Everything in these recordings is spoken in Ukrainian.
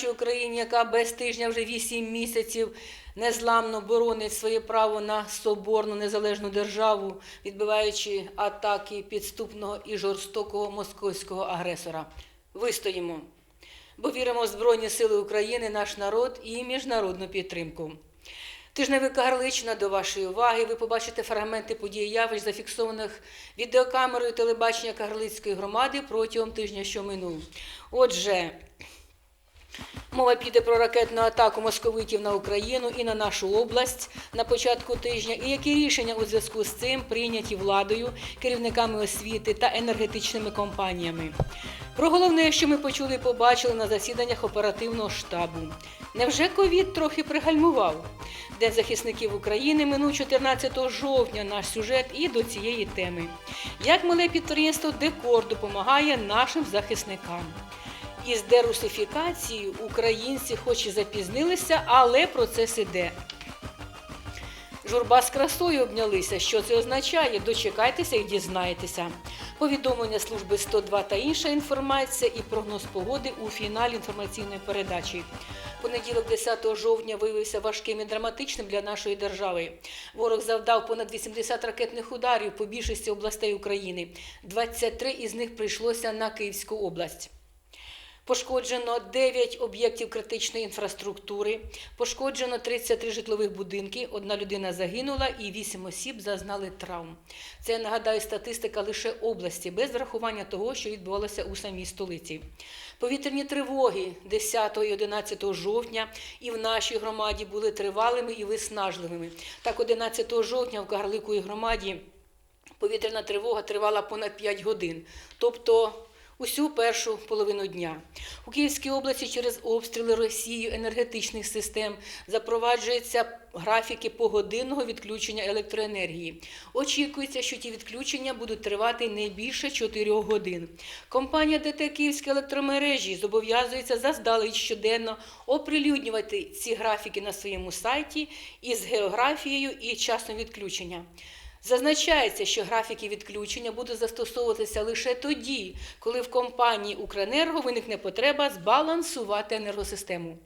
нашій Україні, яка без тижня вже 8 місяців незламно боронить своє право на соборну незалежну державу, відбиваючи атаки підступного і жорстокого московського агресора. Вистоїмо, бо віримо в Збройні Сили України, наш народ і міжнародну підтримку. Тижневик Кагарличина до вашої уваги. Ви побачите фрагменти подій явищ, зафіксованих відеокамерою телебачення Кагарлицької громади протягом тижня, що минув. Отже, мова піде про ракетну атаку московитів на Україну і на нашу область на початку тижня, і які рішення у зв'язку з цим прийняті владою, керівниками освіти та енергетичними компаніями. Про головне, що ми почули і побачили на засіданнях оперативного штабу. Невже ковід трохи пригальмував? День захисників України минув 14 жовтня наш сюжет і до цієї теми. Як мале підприємство Декор допомагає нашим захисникам? Із дерусифікацією українці хоч і запізнилися, але процес іде. Журба з красою обнялися. Що це означає? Дочекайтеся і дізнайтеся. Повідомлення служби 102 та інша інформація і прогноз погоди у фіналі інформаційної передачі. Понеділок, 10 жовтня, виявився важким і драматичним для нашої держави. Ворог завдав понад 80 ракетних ударів по більшості областей України. 23 із них прийшлося на Київську область. Пошкоджено 9 об'єктів критичної інфраструктури, пошкоджено 33 житлових будинки, одна людина загинула і 8 осіб зазнали травм. Це, нагадаю, статистика лише області, без врахування того, що відбувалося у самій столиці. Повітряні тривоги 10 і 11 жовтня і в нашій громаді були тривалими і виснажливими. Так, 11 жовтня в Кагарлику громаді повітряна тривога тривала понад 5 годин. Тобто усю першу половину дня. У Київській області через обстріли Росією енергетичних систем запроваджуються графіки погодинного відключення електроенергії. Очікується, що ті відключення будуть тривати не більше 4 годин. Компанія ДТ Київські електромережі зобов'язується заздалегідь щоденно оприлюднювати ці графіки на своєму сайті із географією і часом відключення. Зазначається, що графіки відключення будуть застосовуватися лише тоді, коли в компанії Укренерго виникне потреба збалансувати енергосистему.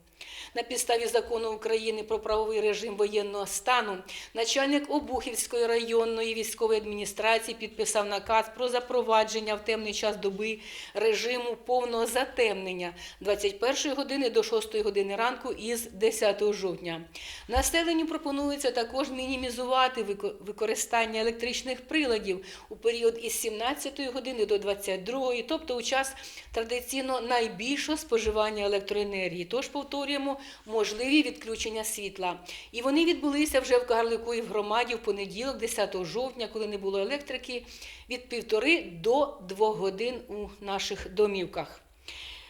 На підставі закону України про правовий режим воєнного стану начальник Обухівської районної військової адміністрації підписав наказ про запровадження в темний час доби режиму повного затемнення 21 години до 6 години ранку із 10 жовтня. Населенню пропонується також мінімізувати вико- використання електричних приладів у період із 17 години до 22, тобто у час традиційно найбільшого споживання електроенергії. Тож повторюємо можливі відключення світла. І вони відбулися вже в Кагарлику і в громаді в понеділок, 10 жовтня, коли не було електрики, від півтори до двох годин у наших домівках.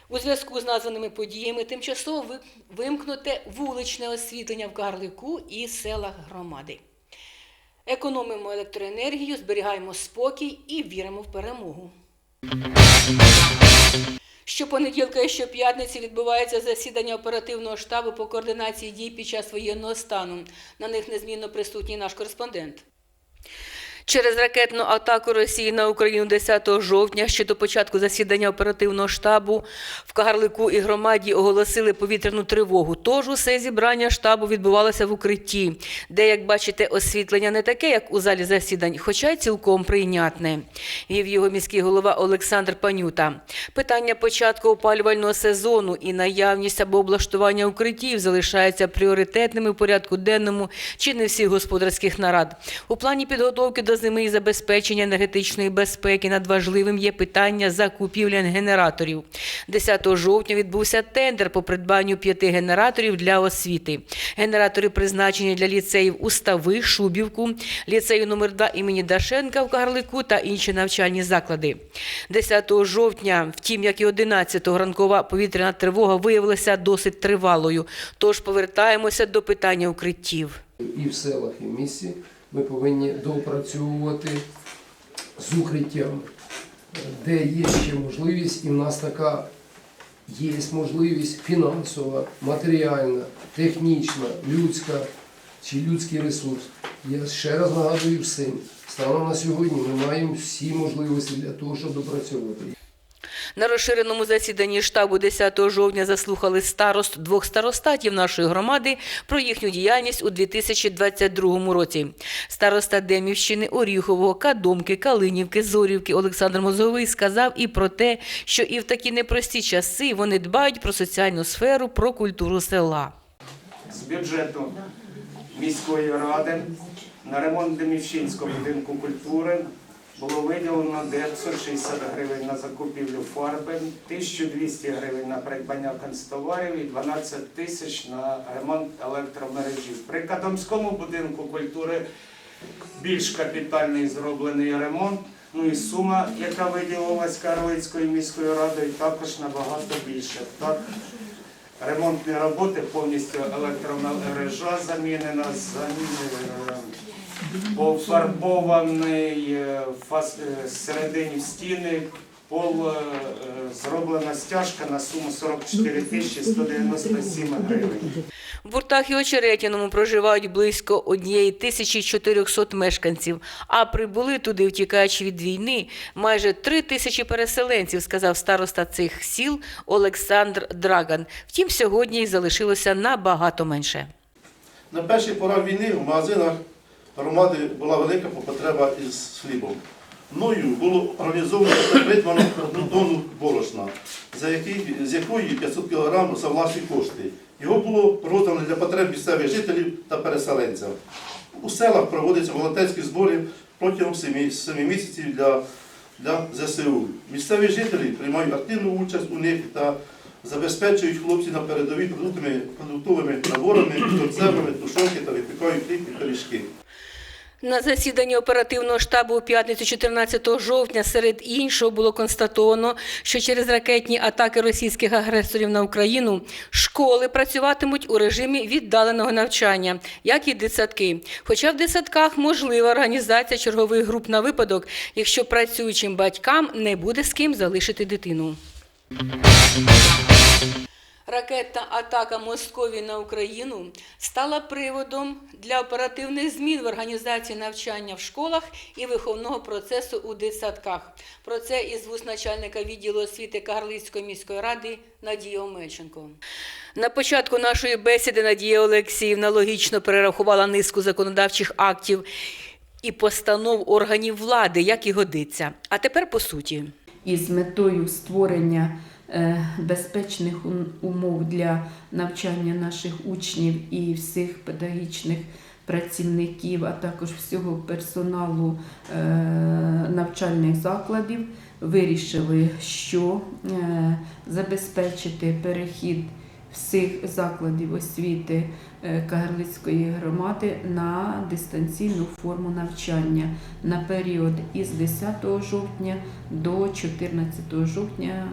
У зв'язку з названими подіями тимчасово вимкнуте вуличне освітлення в Кагарлику і селах громади. Економимо електроенергію, зберігаємо спокій і віримо в перемогу. Щопонеділка і щоп'ятниці відбувається засідання оперативного штабу по координації дій під час воєнного стану. На них незмінно присутній наш кореспондент. Через ракетну атаку Росії на Україну 10 жовтня ще до початку засідання оперативного штабу в Кагарлику і громаді оголосили повітряну тривогу. Тож усе зібрання штабу відбувалося в укритті, де, як бачите, освітлення не таке, як у залі засідань, хоча й цілком прийнятне. Вів його міський голова Олександр Панюта. Питання початку опалювального сезону і наявність або облаштування укриттів залишаються пріоритетними в порядку денному чи не всіх господарських нарад. У плані підготовки до зими і забезпечення енергетичної безпеки надважливим є питання закупівлі генераторів. 10 жовтня відбувся тендер по придбанню п'яти генераторів для освіти. Генератори призначені для ліцеїв Устави, Шубівку, ліцею номер 2 імені Дашенка в Кагарлику та інші навчальні заклади. 10 жовтня, втім, як і 11-го, ранкова повітряна тривога виявилася досить тривалою. Тож повертаємося до питання укриттів. і в селах, і в місті ми повинні доопрацьовувати з укриттям, де є ще можливість, і в нас така є можливість фінансова, матеріальна, технічна, людська чи людський ресурс. Я ще раз нагадую всім, станом на сьогодні ми маємо всі можливості для того, щоб допрацьовувати. На розширеному засіданні штабу 10 жовтня заслухали старост двох старостатів нашої громади про їхню діяльність у 2022 році. Староста Демівщини, Оріхового, Кадомки, Калинівки, Зорівки Олександр Мозговий сказав і про те, що і в такі непрості часи вони дбають про соціальну сферу, про культуру села. з бюджету міської ради на ремонт Демівщинського будинку культури було виділено 960 гривень на закупівлю фарби, 1200 гривень на придбання канцтоварів і 12 тисяч на ремонт електромережі. При Кадомському будинку культури більш капітальний зроблений ремонт. Ну і сума, яка виділилась Карлицькою міською радою, також набагато більше. Так, ремонтні роботи, повністю електромережа замінена, замінена. Пофарбований е, фас- е, стіни, пол е, е, зроблена стяжка на суму 44 тисячі 197 гривень. В Буртах і Очеретяному проживають близько однієї тисячі 400 мешканців, а прибули туди, втікаючи від війни, майже три тисячі переселенців, сказав староста цих сіл Олександр Драган. Втім, сьогодні їх залишилося набагато менше. На першій порах війни в магазинах громади була велика потреба із хлібом. Мною було організовано та придбано одну тонну борошна, з якої 500 кг за власні кошти. Його було роздано для потреб місцевих жителів та переселенців. У селах проводяться волонтерські збори протягом 7, місяців для, для ЗСУ. Місцеві жителі приймають активну участь у них та забезпечують хлопців на передовій продуктами, продуктовими наборами, консервами, тушонки та випікають хліб і пиріжки. На засіданні оперативного штабу у п'ятницю 14 жовтня серед іншого було констатовано, що через ракетні атаки російських агресорів на Україну школи працюватимуть у режимі віддаленого навчання, як і дитсадки. Хоча в дитсадках можлива організація чергових груп на випадок, якщо працюючим батькам не буде з ким залишити дитину. Ракетна атака Московії на Україну стала приводом для оперативних змін в організації навчання в школах і виховного процесу у дитсадках. Про це із вуст начальника відділу освіти Карлицької міської ради Надія Омельченко. На початку нашої бесіди Надія Олексіївна логічно перерахувала низку законодавчих актів і постанов органів влади, як і годиться. А тепер по суті. із метою створення безпечних умов для навчання наших учнів і всіх педагогічних працівників, а також всього персоналу е, навчальних закладів, вирішили, що е, забезпечити перехід всіх закладів освіти е, Кагарлицької громади на дистанційну форму навчання на період із 10 жовтня до 14 жовтня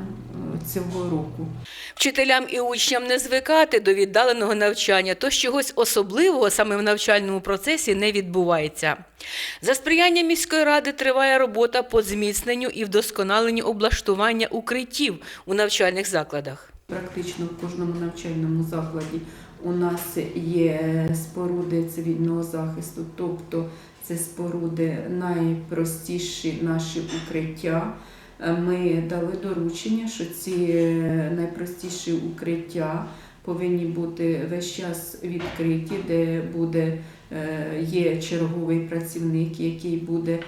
е, цього року. Вчителям і учням не звикати до віддаленого навчання, то чогось особливого саме в навчальному процесі не відбувається. За сприяння міської ради триває робота по зміцненню і вдосконаленню облаштування укриттів у навчальних закладах. Практично в кожному навчальному закладі у нас є споруди цивільного захисту, тобто це споруди найпростіші наші укриття. Ми дали доручення, що ці е, найпростіші укриття повинні бути весь час відкриті, де буде е, є черговий працівник, який буде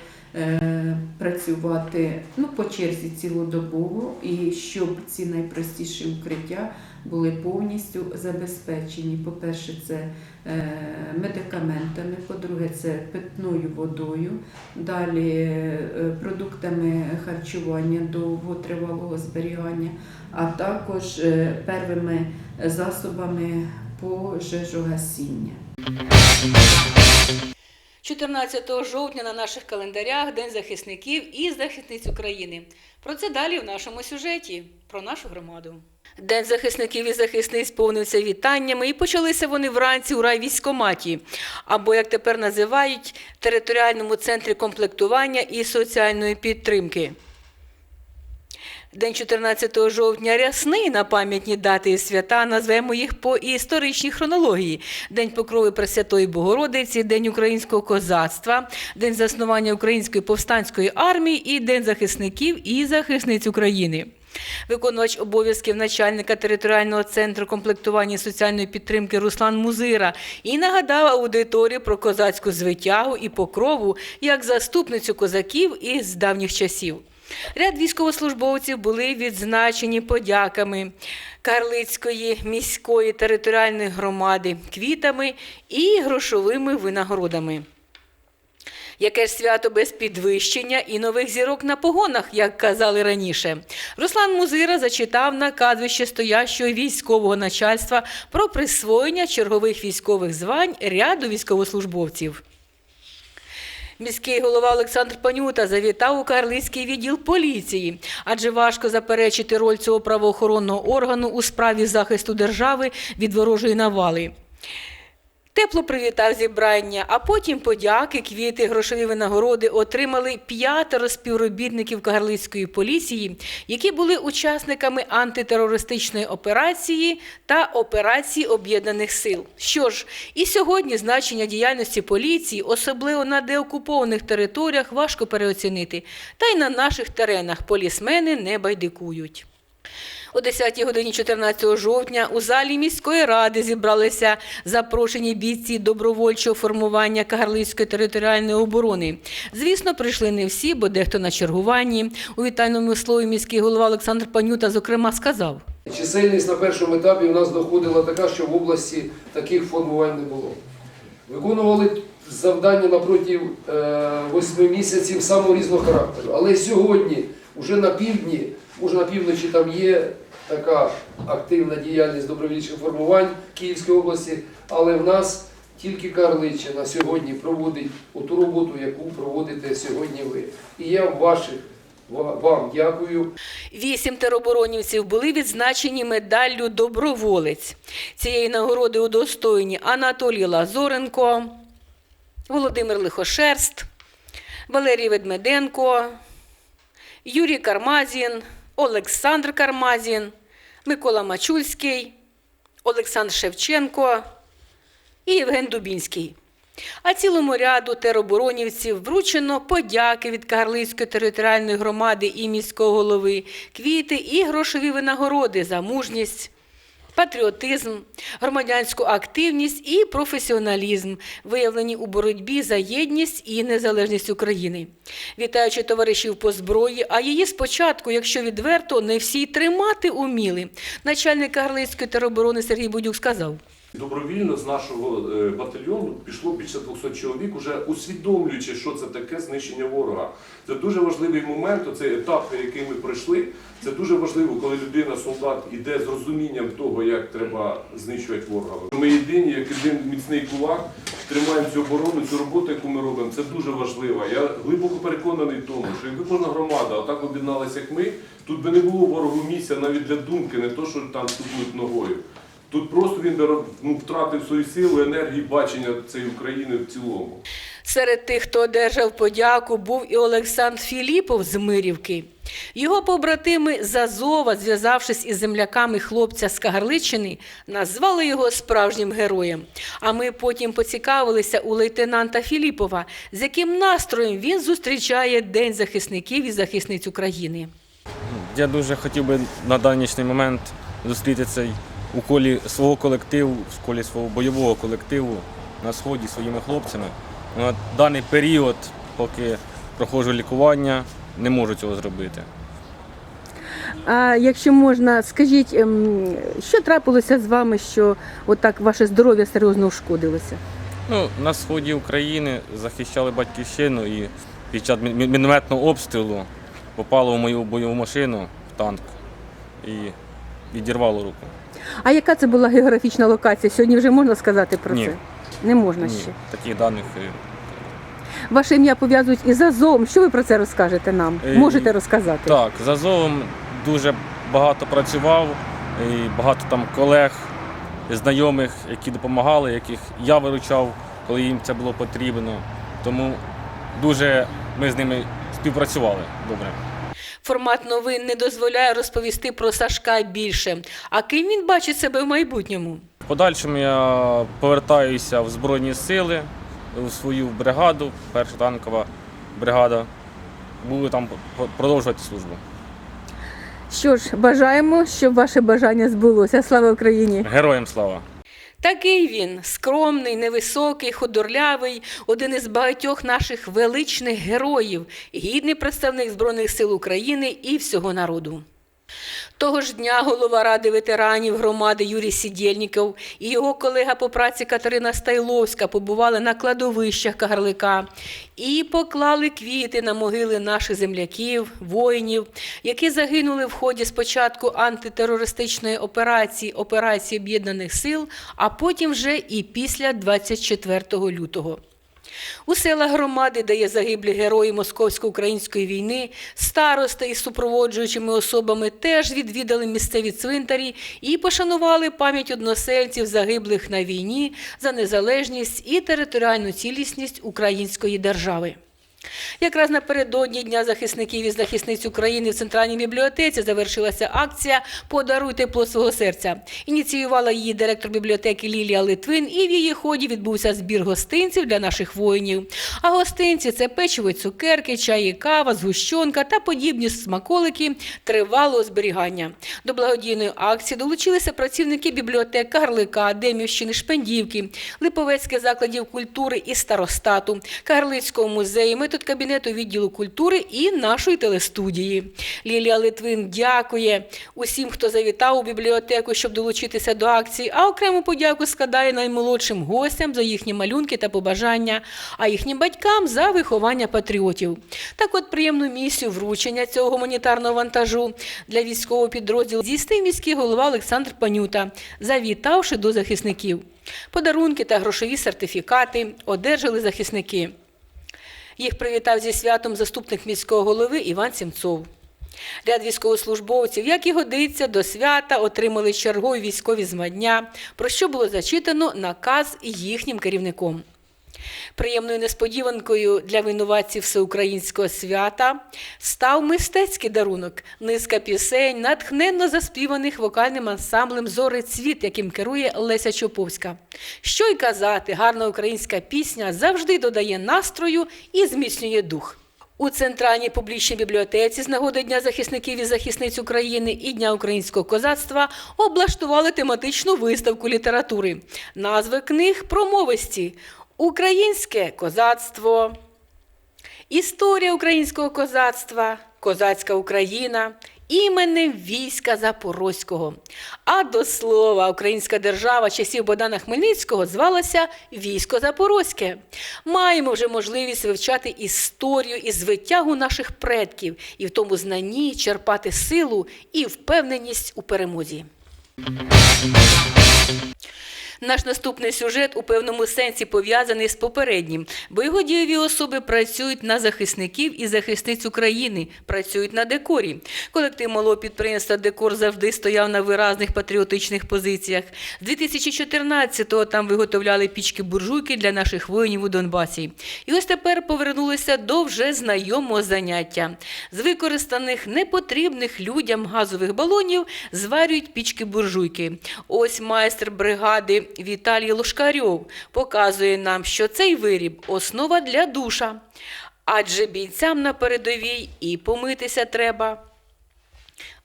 працювати ну, по черзі цілодобово, і щоб ці найпростіші укриття були повністю забезпечені. По-перше, це е, медикаментами, по-друге, це питною водою, далі е, продуктами харчування довготривалого зберігання, а також е, первими засобами пожежогасіння. 14 жовтня на наших календарях День захисників і захисниць України. Про це далі в нашому сюжеті про нашу громаду. День захисників і захисниць сповнився вітаннями, і почалися вони вранці у райвійськоматі, або, як тепер називають, територіальному центрі комплектування і соціальної підтримки. День 14 жовтня рясний на пам'ятні дати і свята, назвемо їх по історичній хронології. День Покрови Пресвятої Богородиці, День українського козацтва, День заснування Української повстанської армії і День захисників і захисниць України. Виконувач обов'язків начальника територіального центру комплектування соціальної підтримки Руслан Музира і нагадав аудиторії про козацьку звитягу і покрову як заступницю козаків із давніх часів. Ряд військовослужбовців були відзначені подяками Карлицької міської територіальної громади, квітами і грошовими винагородами. Яке ж свято без підвищення і нових зірок на погонах, як казали раніше. Руслан Музира зачитав наказ вищестоящого військового начальства про присвоєння чергових військових звань ряду військовослужбовців. Міський голова Олександр Панюта завітав у Карлицький відділ поліції, адже важко заперечити роль цього правоохоронного органу у справі захисту держави від ворожої навали. Тепло привітав зібрання, а потім подяки, квіти, грошові винагороди отримали п'ятеро співробітників Кагарлицької поліції, які були учасниками антитерористичної операції та операції об'єднаних сил. Що ж, і сьогодні значення діяльності поліції, особливо на деокупованих територіях, важко переоцінити. Та й на наших теренах полісмени не байдикують. О 10 годині 14 жовтня у залі міської ради зібралися запрошені бійці добровольчого формування Кагарлицької територіальної оборони. Звісно, прийшли не всі, бо дехто на чергуванні. У вітальному слові міський голова Олександр Панюта, зокрема, сказав. Чисельність на першому етапі у нас доходила така, що в області таких формувань не було. Виконували завдання напроти восьми місяців самого різного характеру. Але сьогодні, вже на півдні, може на півночі там є така активна діяльність добровільчих формувань Київської області, але в нас тільки Карличина сьогодні проводить ту роботу, яку проводите сьогодні ви. І я ваших, вам дякую. Вісім тероборонівців були відзначені медаллю Доброволець. Цієї нагороди удостоєні Анатолій Лазоренко, Володимир Лихошерст, Валерій Ведмеденко, Юрій Кармазін, Олександр Кармазін, Микола Мачульський, Олександр Шевченко і Євген Дубінський. А цілому ряду тероборонівців вручено подяки від Карлицької територіальної громади і міського голови, квіти і грошові винагороди за мужність, патріотизм, громадянську активність і професіоналізм, виявлені у боротьбі за єдність і незалежність України. Вітаючи товаришів по зброї, а її спочатку, якщо відверто, не всі тримати уміли. Начальник Карлицької тероборони Сергій Будюк сказав. Добровільно з нашого е, батальйону пішло більше 200 чоловік, уже усвідомлюючи, що це таке знищення ворога. Це дуже важливий момент, оцей етап, який ми пройшли. Це дуже важливо, коли людина, солдат, іде з розумінням того, як треба знищувати ворога. Ми єдині, як один міцний кулак, тримаємо цю оборону, цю роботу, яку ми робимо. Це дуже важливо. Я глибоко переконаний в тому, що якби кожна громада отак об'єдналася, як ми, тут би не було ворогу місця навіть для думки, не то, що там стукнуть ногою. Тут просто він ну, втратив свою силу, енергію, бачення цієї України в цілому. Серед тих, хто одержав подяку, був і Олександр Філіпов з Мирівки. Його побратими з Азова, зв'язавшись із земляками хлопця з Кагарличини, назвали його справжнім героєм. А ми потім поцікавилися у лейтенанта Філіпова, з яким настроєм він зустрічає День захисників і захисниць України. Я дуже хотів би на данішній момент зустріти цей у колі свого колективу, в колі свого бойового колективу на сході своїми хлопцями. На даний період, поки проходжу лікування, не можу цього зробити. А якщо можна, скажіть, ем, що трапилося з вами, що отак ваше здоров'я серйозно ушкодилося? Ну, на сході України захищали батьківщину і під час мінометного обстрілу попало в мою бойову машину в танк і відірвало руку. А яка це була географічна локація? Сьогодні вже можна сказати про Ні. це? Не можна Ні, ще. таких даних е, Ваше ім'я пов'язують із Азовом. Що ви про це розкажете нам? Е, Можете розказати? Так, з Азовом дуже багато працював, і багато там колег, знайомих, які допомагали, яких я виручав, коли їм це було потрібно. Тому дуже ми з ними співпрацювали добре. Формат новин не дозволяє розповісти про Сашка більше. А ким він бачить себе в майбутньому? В подальшому я повертаюся в Збройні сили, у свою бригаду, перша танкова бригада. Буду там продовжувати службу. Що ж, бажаємо, щоб ваше бажання збулося. Слава Україні! Героям слава! Такий він скромний, невисокий, худорлявий, один із багатьох наших величних героїв, гідний представник Збройних сил України і всього народу. Того ж дня голова ради ветеранів громади Юрій Сідєльніков і його колега по праці Катерина Стайловська побували на кладовищах Кагарлика і поклали квіти на могили наших земляків, воїнів, які загинули в ході спочатку антитерористичної операції операції Об'єднаних сил, а потім вже і після 24 лютого. У селах громади, де є загиблі герої московсько-української війни, старости із супроводжуючими особами теж відвідали місцеві цвинтарі і пошанували пам'ять односельців, загиблих на війні за незалежність і територіальну цілісність української держави. Якраз напередодні Дня захисників і захисниць України в Центральній бібліотеці завершилася акція Подаруй тепло свого серця. Ініціювала її директор бібліотеки Лілія Литвин, і в її ході відбувся збір гостинців для наших воїнів. А гостинці це печиво, цукерки, чаї, кава, згущенка та подібні смаколики тривалого зберігання. До благодійної акції долучилися працівники бібліотек Кагарлика, Демівщини, Шпендівки, Липовецьких закладів культури і старостату, Кагарлицького музею, метод кабінету відділу культури і нашої телестудії. Лілія Литвин дякує усім, хто завітав у бібліотеку, щоб долучитися до акції. А окрему подяку складає наймолодшим гостям за їхні малюнки та побажання, а їхнім батькам за виховання патріотів. Так от приємну місію вручення цього гуманітарного вантажу для військового підрозділу здійснив міський голова Олександр Панюта, завітавши до захисників. Подарунки та грошові сертифікати одержали захисники. Їх привітав зі святом заступник міського голови Іван Сімцов. Ряд військовослужбовців, як і годиться, до свята отримали чергові військові звання, про що було зачитано наказ їхнім керівником. Приємною несподіванкою для винуватців всеукраїнського свята став мистецький дарунок, низка пісень, натхненно заспіваних вокальним ансамблем Зори цвіт, яким керує Леся Чоповська. Що й казати, гарна українська пісня завжди додає настрою і зміцнює дух. У центральній публічній бібліотеці з нагоди Дня захисників і захисниць України і Дня українського козацтва облаштували тематичну виставку літератури. Назви книг промовисті Українське козацтво, Історія українського козацтва, Козацька Україна, іменем війська Запорозького. А до слова, українська держава часів Богдана Хмельницького звалася Військо Запорозьке. Маємо вже можливість вивчати історію і звитягу наших предків, і в тому знанні черпати силу і впевненість у перемозі. Наш наступний сюжет у певному сенсі пов'язаний з попереднім, бо його дієві особи працюють на захисників і захисниць України, працюють на декорі. Колектив малого підприємства Декор завжди стояв на виразних патріотичних позиціях. З 2014-го там виготовляли пічки буржуйки для наших воїнів у Донбасі. І ось тепер повернулися до вже знайомого заняття. З використаних непотрібних людям газових балонів зварюють пічки буржуйки. Ось майстер бригади Віталій Лошкарьов показує нам, що цей виріб основа для душа. Адже бійцям на передовій і помитися треба.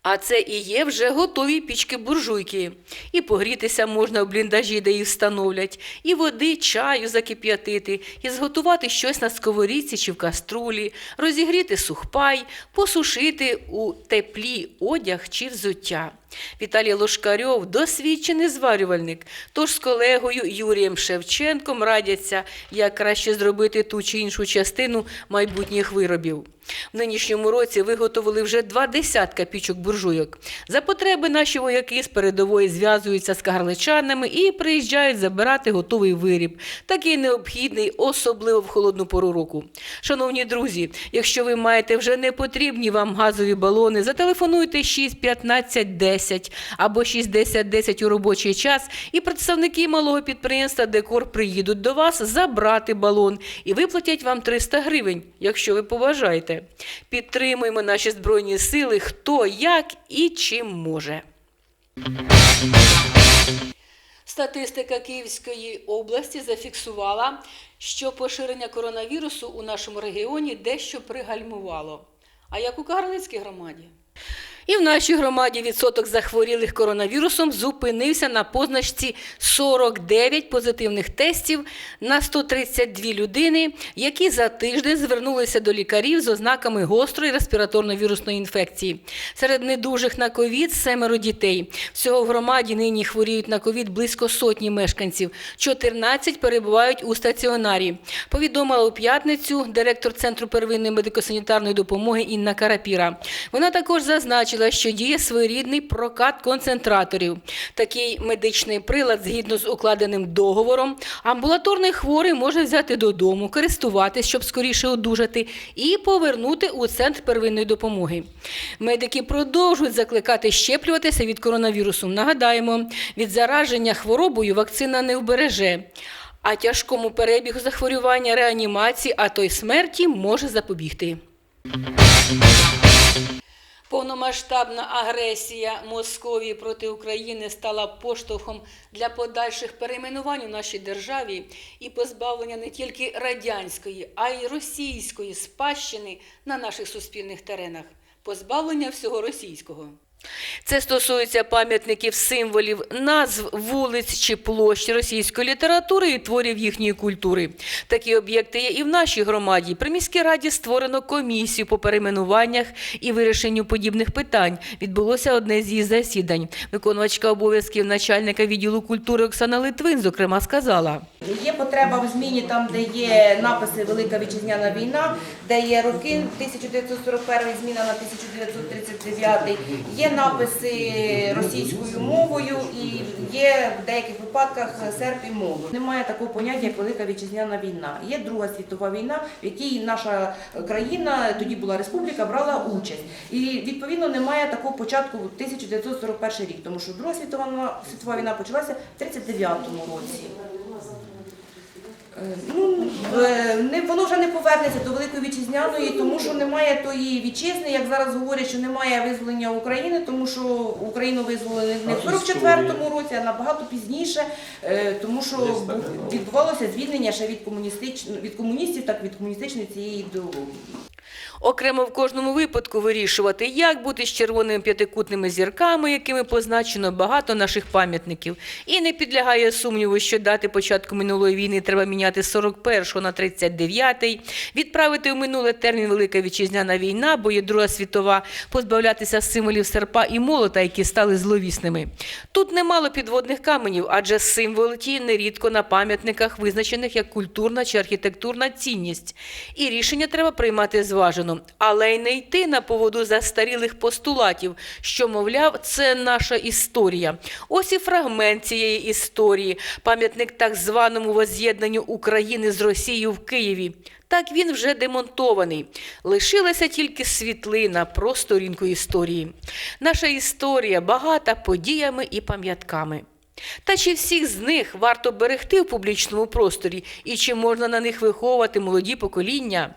А це і є вже готові пічки-буржуйки. І погрітися можна в бліндажі, де їх встановлять, і води, чаю закип'ятити, і зготувати щось на сковорідці чи в каструлі, розігріти сухпай, посушити у теплі одяг чи взуття. Віталій Лошкарьов досвідчений зварювальник, тож з колегою Юрієм Шевченком радяться, як краще зробити ту чи іншу частину майбутніх виробів. В нинішньому році виготовили вже два десятка пічок буржуйок. За потреби наші вояки з передової зв'язуються з кагарличанами і приїжджають забирати готовий виріб, такий необхідний, особливо в холодну пору року. Шановні друзі, якщо ви маєте вже непотрібні вам газові балони, зателефонуйте 6 15 10 10 або 60-10 у робочий час, і представники малого підприємства Декор приїдуть до вас забрати балон і виплатять вам 300 гривень, якщо ви поважаєте. Підтримуємо наші збройні сили, хто як і чим може. Статистика Київської області зафіксувала, що поширення коронавірусу у нашому регіоні дещо пригальмувало. А як у Кагарлицькій громаді? І в нашій громаді відсоток захворілих коронавірусом зупинився на позначці 49 позитивних тестів на 132 людини, які за тиждень звернулися до лікарів з ознаками гострої респіраторно-вірусної інфекції. Серед недужих на ковід семеро дітей. Всього в громаді нині хворіють на ковід близько сотні мешканців. 14 перебувають у стаціонарі. Повідомила у п'ятницю директор Центру первинної медико-санітарної допомоги Інна Карапіра. Вона також зазначила, що діє своєрідний прокат концентраторів. Такий медичний прилад, згідно з укладеним договором, амбулаторний хворий може взяти додому, користуватись, щоб скоріше одужати, і повернути у центр первинної допомоги. Медики продовжують закликати щеплюватися від коронавірусу. Нагадаємо, від зараження хворобою вакцина не вбереже. А тяжкому перебігу захворювання, реанімації, а то й смерті може запобігти. Повномасштабна агресія Московії проти України стала поштовхом для подальших перейменувань у нашій державі і позбавлення не тільки радянської, а й російської спадщини на наших суспільних теренах, позбавлення всього російського. Це стосується пам'ятників символів, назв вулиць чи площ російської літератури і творів їхньої культури. Такі об'єкти є і в нашій громаді. При міській раді створено комісію по перейменуваннях і вирішенню подібних питань. Відбулося одне з її засідань. Виконувачка обов'язків начальника відділу культури Оксана Литвин, зокрема, сказала. Є потреба в зміні там, де є написи Велика Вітчизняна війна, де є роки 1941 зміна на 1939, є написи російською мовою і є в деяких випадках серб і мовою. Немає такого поняття, як Велика Вітчизняна війна. Є Друга світова війна, в якій наша країна, тоді була республіка, брала участь. І відповідно немає такого початку 1941 рік, тому що Друга світова, світова війна почалася в 1939 році. Не, воно вже не повернеться до Великої Вітчизняної, тому що немає тої вітчизни, як зараз говорять, що немає визволення України, тому що Україну визволили не в 44-му році, а набагато пізніше, е, тому що бу- відбувалося звільнення ще від комуністич... від комуністів, так від комуністичної цієї ідеології. Окремо в кожному випадку вирішувати, як бути з червоними п'ятикутними зірками, якими позначено багато наших пам'ятників. І не підлягає сумніву, що дати початку минулої війни треба міняти з 41 на 39, відправити у минуле термін Велика Вітчизняна війна, бо є Друга світова, позбавлятися символів серпа і молота, які стали зловісними. Тут немало підводних каменів, адже символи ті нерідко на пам'ятниках, визначених як культурна чи архітектурна цінність. І рішення треба приймати зважено, але й не йти на поводу застарілих постулатів, що, мовляв, це наша історія. Ось і фрагмент цієї історії, пам'ятник так званому воз'єднанню України з Росією в Києві. Так він вже демонтований. Лишилася тільки світлина про сторінку історії. Наша історія багата подіями і пам'ятками. Та чи всіх з них варто берегти в публічному просторі і чи можна на них виховувати молоді покоління?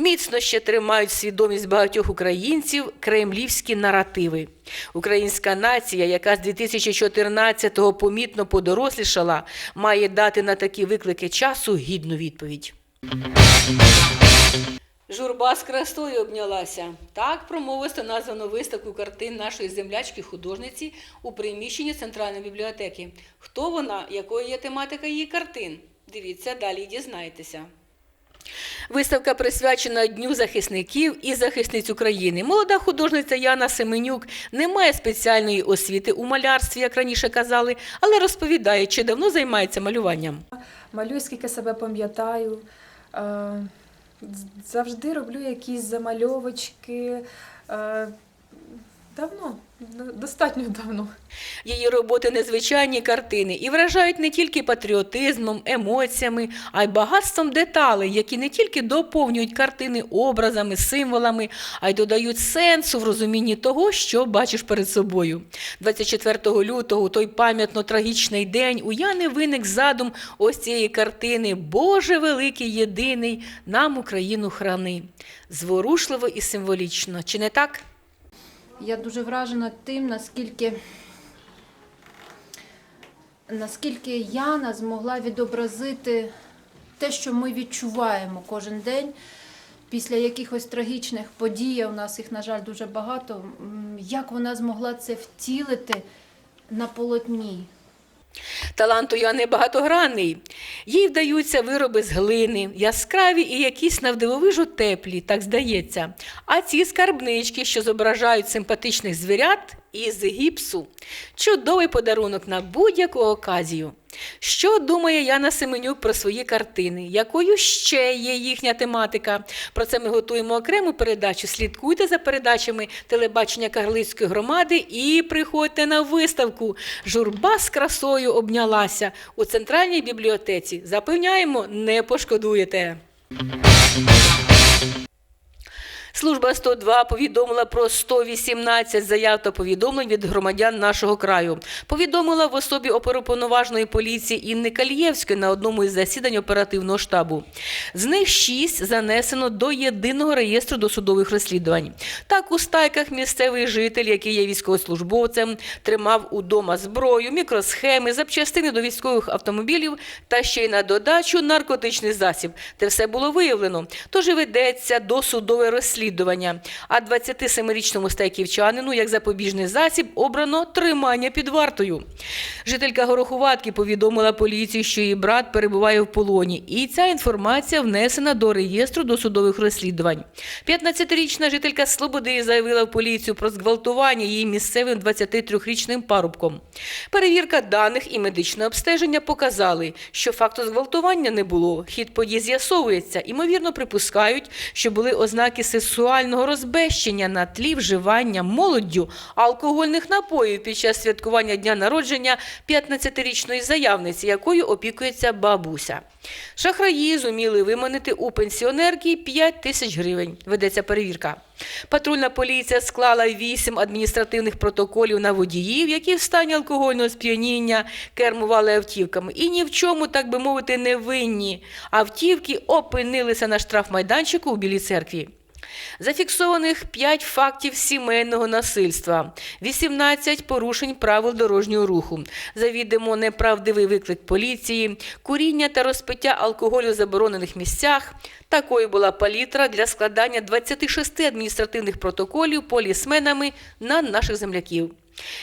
Міцно ще тримають свідомість багатьох українців кремлівські наративи. Українська нація, яка з 2014-го помітно подорослішала, має дати на такі виклики часу гідну відповідь. Журба з красою обнялася. Так промовисто названо виставку картин нашої землячки-художниці у приміщенні Центральної бібліотеки. Хто вона, якою є тематика її картин? Дивіться далі і дізнаєтеся. Виставка присвячена Дню захисників і захисниць України. Молода художниця Яна Семенюк не має спеціальної освіти у малярстві, як раніше казали, але розповідає, чи давно займається малюванням. Малюю, скільки себе пам'ятаю. Е, Завжди роблю якісь замальовочки. Давно, достатньо давно. Її роботи незвичайні картини і вражають не тільки патріотизмом, емоціями, а й багатством деталей, які не тільки доповнюють картини образами, символами, а й додають сенсу в розумінні того, що бачиш перед собою. 24 лютого, той пам'ятно трагічний день, у Яни виник задум ось цієї картини Боже великий єдиний, нам Україну храни. Зворушливо і символічно. Чи не так? Я дуже вражена тим, наскільки, наскільки Яна змогла відобразити те, що ми відчуваємо кожен день після якихось трагічних подій, у нас їх, на жаль, дуже багато. Як вона змогла це втілити на полотні? Талант у Яни багатогранний. Їй вдаються вироби з глини, яскраві і якісь навдивовижу теплі, так здається. А ці скарбнички, що зображають симпатичних звірят із гіпсу. Чудовий подарунок на будь-яку оказію. Що думає Яна Семенюк про свої картини? Якою ще є їхня тематика? Про це ми готуємо окрему передачу. Слідкуйте за передачами телебачення Карлицької громади і приходьте на виставку. Журба з красою обнялася у центральній бібліотеці. Запевняємо, не пошкодуєте. Служба 102 повідомила про 118 заяв та повідомлень від громадян нашого краю. Повідомила в особі оперуповноваженої поліції Інни Калієвської на одному із засідань оперативного штабу. З них 6 занесено до єдиного реєстру досудових розслідувань. Так, у стайках місцевий житель, який є військовослужбовцем, тримав удома зброю, мікросхеми, запчастини до військових автомобілів та ще й на додачу наркотичний засіб. Те все було виявлено. Тож і ведеться досудове розслідування. А 27-річному стайківчанину як запобіжний засіб обрано тримання під вартою. Жителька Горохуватки повідомила поліції, що її брат перебуває в полоні, і ця інформація внесена до реєстру досудових розслідувань. 15-річна жителька Слободи заявила в поліцію про зґвалтування її місцевим 23-річним парубком. Перевірка даних і медичне обстеження показали, що факту зґвалтування не було. Хід подій з'ясовується. Імовірно, припускають, що були ознаки сексуального розбещення на тлі вживання молоддю алкогольних напоїв під час святкування дня народження 15-річної заявниці, якою опікується бабуся. Шахраї зуміли виманити у пенсіонерки 5 тисяч гривень. Ведеться перевірка. Патрульна поліція склала 8 адміністративних протоколів на водіїв, які в стані алкогольного сп'яніння кермували автівками. І ні в чому, так би мовити, не винні. Автівки опинилися на штрафмайданчику у Білій церкві. Зафіксованих 5 фактів сімейного насильства, 18 порушень правил дорожнього руху, завідомо неправдивий виклик поліції, куріння та розпиття алкоголю в заборонених місцях. Такою була палітра для складання 26 адміністративних протоколів полісменами на наших земляків.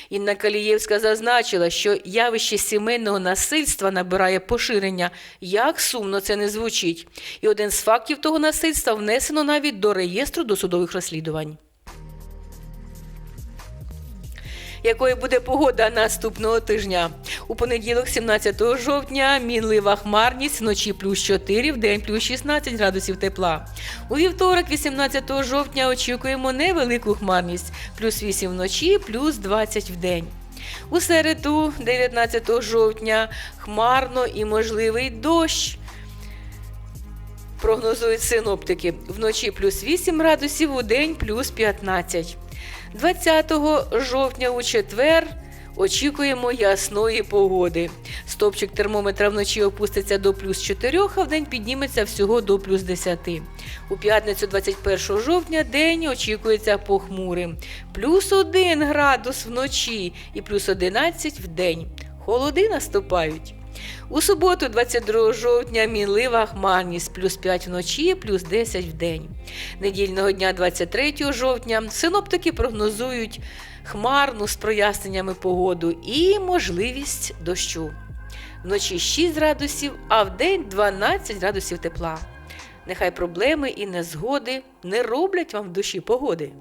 Інна Калієвська зазначила, що явище сімейного насильства набирає поширення. Як сумно це не звучить. І один з фактів того насильства внесено навіть до реєстру досудових розслідувань. Якою буде погода наступного тижня? У понеділок, 17 жовтня, мінлива хмарність, вночі плюс 4, в день плюс 16 градусів тепла. У вівторок, 18 жовтня, очікуємо невелику хмарність, плюс 8 вночі, плюс 20 в день. У середу, 19 жовтня, хмарно і можливий дощ. Прогнозують синоптики. Вночі плюс 8 градусів, у день плюс 15. 20 жовтня у четвер очікуємо ясної погоди. Стопчик термометра вночі опуститься до плюс 4, а вдень підніметься всього до плюс 10. У п'ятницю 21 жовтня день очікується похмурим. Плюс 1 градус вночі і плюс 11 в день. Холоди наступають. У суботу, 22 жовтня, мінлива хмарність, плюс 5 вночі, плюс 10 в день. Недільного дня 23 жовтня синоптики прогнозують хмарну з проясненнями погоду і можливість дощу. Вночі 6 градусів, а вдень 12 градусів тепла. Нехай проблеми і незгоди не роблять вам в душі погоди.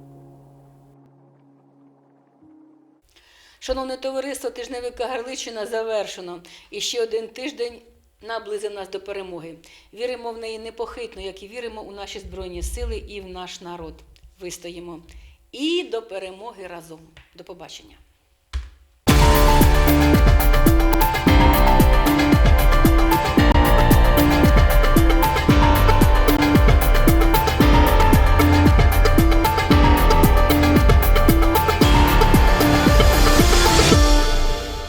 Шановне товариство, тижневика Гарличина завершено. І ще один тиждень наблизив нас до перемоги. Віримо в неї непохитно, як і віримо у наші Збройні сили і в наш народ. Вистоїмо. і до перемоги разом. До побачення.